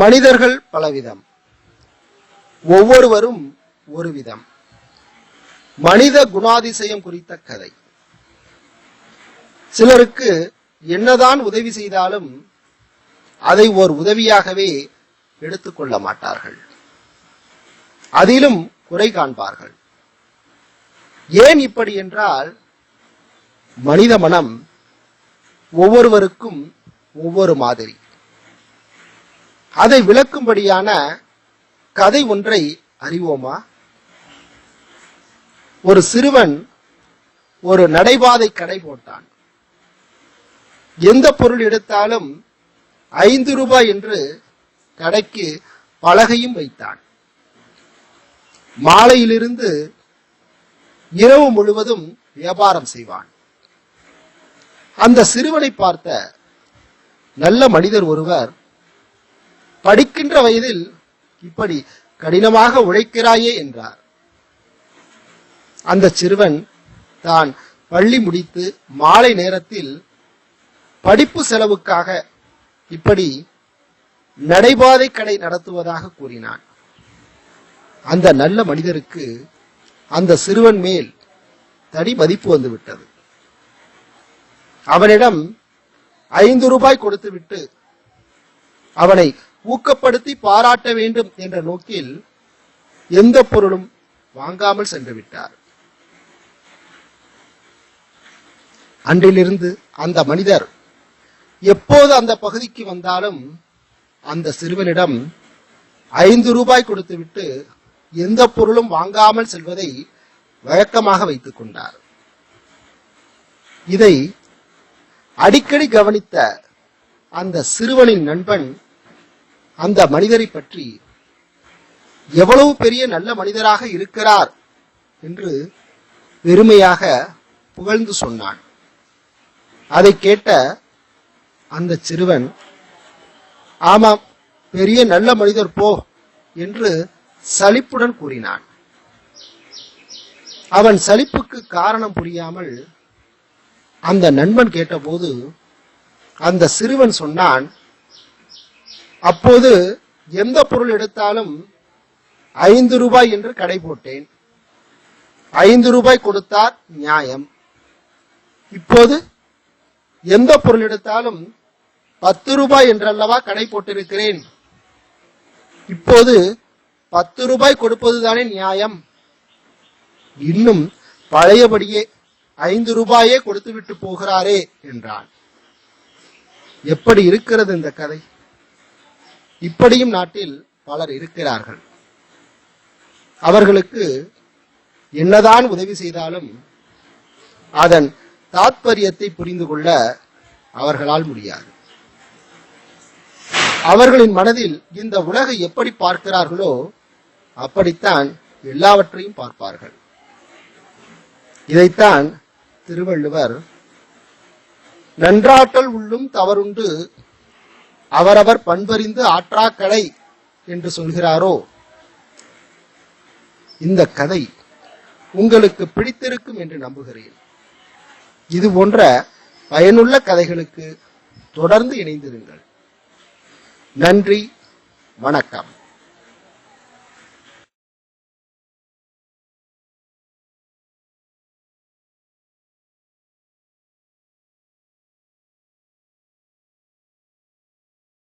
மனிதர்கள் பலவிதம். ஒவ்வொருவரும் ஒரு விதம் மனித குணாதிசயம் குறித்த கதை. சிலருக்கு என்னதான் உதவி செய்தாலும் அதை ஓர் உதவியாகவே எடுத்துக்கொள்ள மாட்டார்கள். அதிலும் குறை காண்பார்கள். ஏன் இப்படி என்றால் மனித மனம் ஒவ்வொருவருக்கும் ஒவ்வொரு மாதிரி. அதை விளக்கும்படியான கதை ஒன்றை அறிவோமா? ஒரு சிறுவன் ஒரு நடைபாதை கடை போட்டான். எந்த பொருள் எடுத்தாலும் ஐந்து ரூபாய் என்று கடைக்கு பலகையும் வைத்தான். மாலையிலிருந்து இரவு முழுவதும் வியாபாரம் செய்வான். அந்த சிறுவனை பார்த்த நல்ல மனிதர் ஒருவர் படிக்கின்ற வயதில் இப்படி கடினமாக உழைக்கிறாயே என்றார். அந்த சிறுவன் தான் பள்ளி முடித்து மாலை நேரத்தில் படிப்பு செலவுக்காக இப்படி நடைபாதை கடை நடத்துவதாக கூறினான். அந்த நல்ல மனிதருக்கு அந்த சிறுவன் மேல் தனி மதிப்பு வந்துவிட்டது. அவனிடம் ஐந்து ரூபாய் கொடுத்துவிட்டு அவனை ஊக்கப்படுத்தி பாராட்ட வேண்டும் என்ற நோக்கில் எந்த பொருளும் வாங்காமல் சென்று விட்டார் அன்றிலிருந்து அந்த மனிதர் எப்போது அந்த பகுதிக்கு வந்தாலும் அந்த சிறுவனிடம் ஐந்து ரூபாய் கொடுத்துவிட்டு எந்த பொருளும் வாங்காமல் செல்வதை வழக்கமாக வைத்துக் கொண்டார். இதை அடிக்கடி கவனித்த அந்த சிறுவனின் நண்பன் அந்த மனிதரை பற்றி எவ்வளவு பெரிய நல்ல மனிதராக இருக்கிறார் என்று பெருமையாக புகழ்ந்து சொன்னான். அதை கேட்ட அந்த சிறுவன் ஆமாம் பெரிய நல்ல மனிதர் போ என்று சலிப்புடன் கூறினான். அவன் சலிப்புக்கு காரணம் புரியாமல் அந்த நண்பன் கேட்டபோது அந்த சிறுவன் சொன்னான் அப்போது எந்த பொருள் எடுத்தாலும் ஐந்து ரூபாய் என்று கடை போட்டேன். ஐந்து ரூபாய் கொடுத்தார் நியாயம். இப்போது எந்த பொருள் எடுத்தாலும் பத்து ரூபாய் என்றல்லவா கடை போட்டிருக்கிறேன். இப்போது பத்து ரூபாய் கொடுப்பதுதானே நியாயம். இன்னும் பழையபடியே ஐந்து ரூபாயே கொடுத்துவிட்டு போகிறாரே என்றான். எப்படி இருக்கிறது இந்த கதை? இப்படியும் நாட்டில் பலர் இருக்கிறார்கள். அவர்களுக்கு என்னதான் உதவி செய்தாலும் அதன் தாத்பரியத்தை புரிந்து கொள்ள அவர்களால் முடியாது. அவர்களின் மனதில் இந்த உலகை எப்படி பார்க்கிறார்களோ அப்படித்தான் எல்லாவற்றையும் பார்ப்பார்கள். இதைத்தான் திருவள்ளுவர் நன்றாற்றல் உள்ளும் தவறுண்டு அவரவர் பண்பறிந்து ஆற்றாக்கடை என்று சொல்கிறாரோ? இந்த கதை உங்களுக்கு பிடித்திருக்கும் என்று நம்புகிறேன். இது போன்ற பயனுள்ள கதைகளுக்கு தொடர்ந்து இணைந்திருங்கள். நன்றி வணக்கம்.